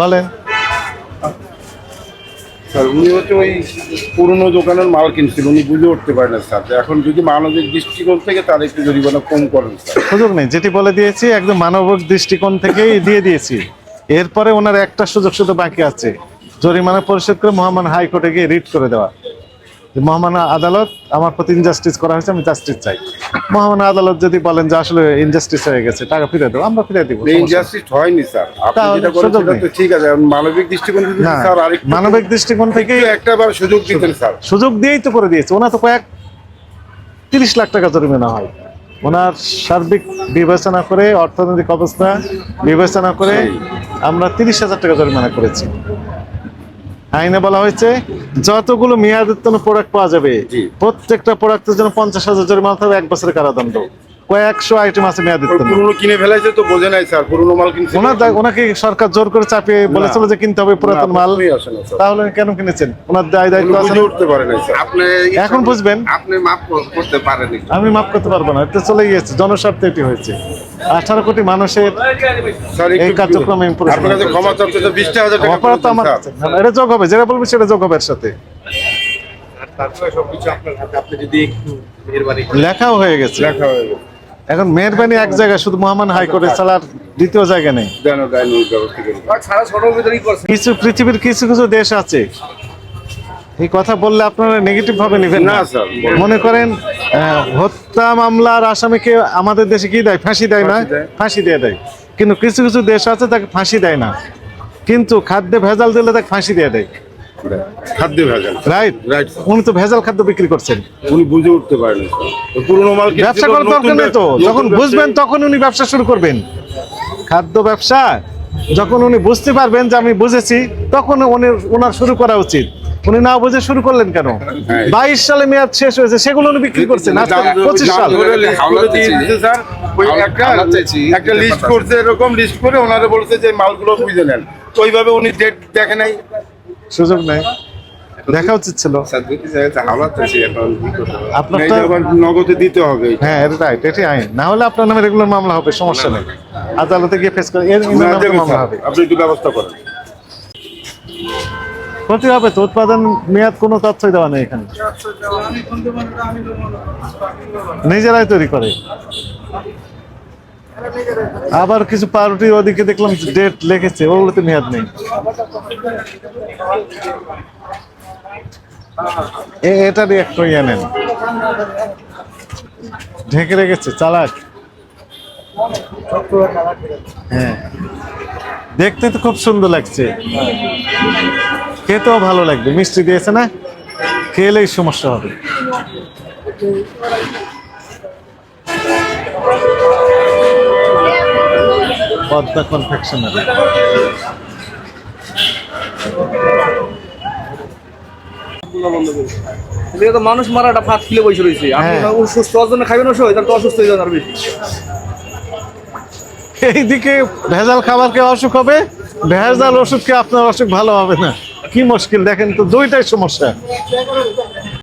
বলেন। স্যার উনি হচ্ছে ওই পুরনো দোকানের মাল কিনছিল উনি বুঝে উঠতে পারেন না স্যার। এখন যদি মানবিক দৃষ্টিকোণ থেকে তার একটু জরিমানা কম করেন স্যার। সুযোগ নেই যেটি বলে দিয়েছি একদম মানবিক দৃষ্টিকোণ থেকেই দিয়ে দিয়েছি। এরপরে ওনার একটা সুযোগ শুধু বাকি আছে জরিমানা পরিশোধ করে মহামান হাইকোর্টে গিয়ে রিট করে দেওয়া। যে মহামান্য আদালত আমার প্রতি ইনজাস্টিস করা হয়েছে আমি জাস্টিস চাই। মহামানা আদালত যদি বলেন যে আসলে ইনজাস্টিস হয়ে গেছে টাকা ফিরে দেবো আমরা ফিরে দিব ইনজাস্টিস হয়নি স্যার। ঠিক আছে মানবিক দৃষ্টিকোণ স্যার মানবিক দৃষ্টিকোণ থেকে একটা বার সুযোগ দিতেন স্যার। সুযোগ দিয়েই তো করে দিয়েছে। ওনা তো কয়েক তিরিশ লাখ টাকা জরিমানা হয়। ওনার সার্বিক বিবেচনা করে অর্থনৈতিক অবস্থা বিবেচনা করে আমরা তিরিশ হাজার টাকা জরিমানা করেছি। আইনে বলা হয়েছে যতগুলো মেয়াদ উত্তীর্ণ প্রোডাক্ট পাওয়া যাবে প্রত্যেকটা প্রোডাক্টের জন্য পঞ্চাশ হাজার জরিমানা থাকবে এক বছরের কারাদণ্ড। কয়েকশো আইটেম আছে মেয়াদ পুরনো কিনে ফেলাইছে তো বোঝে নাই স্যার পুরনো মাল কিনছে ওনার ওনাকে সরকার জোর করে চাপিয়ে বলেছিল যে কিনতে হবে পুরাতন মাল। আসে না তাহলে কেন কিনেছেন? ওনার দায় উনি দায়িত্ব আছে উঠতে পারে নাই আপনি এখন বুঝবেন। আপনি মাফ করতে পারেন আমি মাফ করতে পারব না এটা চলে গিয়েছে জনস্বার্থে এটি হয়েছে। আঠারো কোটি মানুষের এই কার্যক্রমে অপরাধ তো আমার কাছে। এটা যোগ হবে যেটা বলবি সেটা যোগ হবে এর সাথে। তারপরে সবকিছু আপনার হাতে আপনি যদি একটু মেহরবানি লেখাও হয়ে গেছে। লেখা হয়ে গেছে। এখন মেহরবানি এক জায়গায় শুধু মহামান হাইকোর্টে চালার দ্বিতীয় জায়গা নেই। কিছু পৃথিবীর কিছু কিছু দেশ আছে। এই কথা বললে আপনারা নেগেটিভ ভাবে নেবেন না। মনে করেন হত্যা মামলার আসামিকে আমাদের দেশে কি দেয়? ফাঁসি দেয় না? ফাঁসি দিয়ে। দেয় কিন্তু কিছু কিছু দেশ আছে তাকে ফাঁসি দেয় না। কিন্তু খাদ্যে ভেজাল দিলে তাকে ফাঁসি দিয়ে দেয়। খাদ্য ভেজাল। রাইট রাইট উনি তো ভেজাল খাদ্য বিক্রি করছেন। উনি বুঝে উঠতে পারেন পুরনো মাল ব্যবসা করার দরকার নেই তো। যখন বুঝবেন তখন উনি ব্যবসা শুরু করবেন। খাদ্য ব্যবসা যখন উনি বুঝতে পারবেন যে আমি বুঝেছি তখন উনি ওনার শুরু করা উচিত। উনি না বুঝে শুরু করলেন কেন? হ্যাঁ। বাইশ সালে মেয়াদ শেষ হয়েছে সেগুলো উনি বিক্রি করছেন। পঁচিশ সাল। একটা লিস্ট করছে এরকম লিস্ট করে ওনারা বলছে যে মালগুলো বুঝে নেন। ওইভাবে উনি ডেট দেখে নাই। সুযোগ নেই। দেখা উচিত ছিল। নগদে দিতে হবে হ্যাঁ রাইট আইন। না হলে আপনার নামে রেগুলার মামলা হবে সমস্যা নেই। আদালতে গিয়ে ফেস করে এর মামলা হবে। আপনি একটু ব্যবস্থা করেন। ক্ষতি হবে তো উৎপাদন মেয়াদ কোনো তথ্যই দেওয়া নেই এখানে। নিজেরাই তৈরি করে। আবার কিছু পাউরুটি ওদিকে দেখলাম ডেট লিখেছে, ওগুলোতে মেয়াদ নেই। এটারই একটু ইয়ে নেন। ঢেকে রেখেছে, চালাক। হ্যাঁ। দেখতে তো খুব সুন্দর লাগছে। খেতেও ভালো লাগবে। মিষ্টি দিয়েছে না? খেলেই সমস্যা হবে। পদ্মা কনফেকশনারি মানুষ মারাটা ফাঁদ খুলে বসে রয়েছে। আপনি হ্যাঁ। অসুস্থ হওয়ার জন্য খাবেন ওষুধ তাহলে তো অসুস্থ হয়ে যান আর বেশি। এইদিকে ভেজাল খাবার খেয়ে অসুখ হবে ভেজাল ওষুধ খেয়ে আপনার অসুখ ভালো হবে না। কি মুশকিল? দেখেন তো দুইটাই সমস্যা।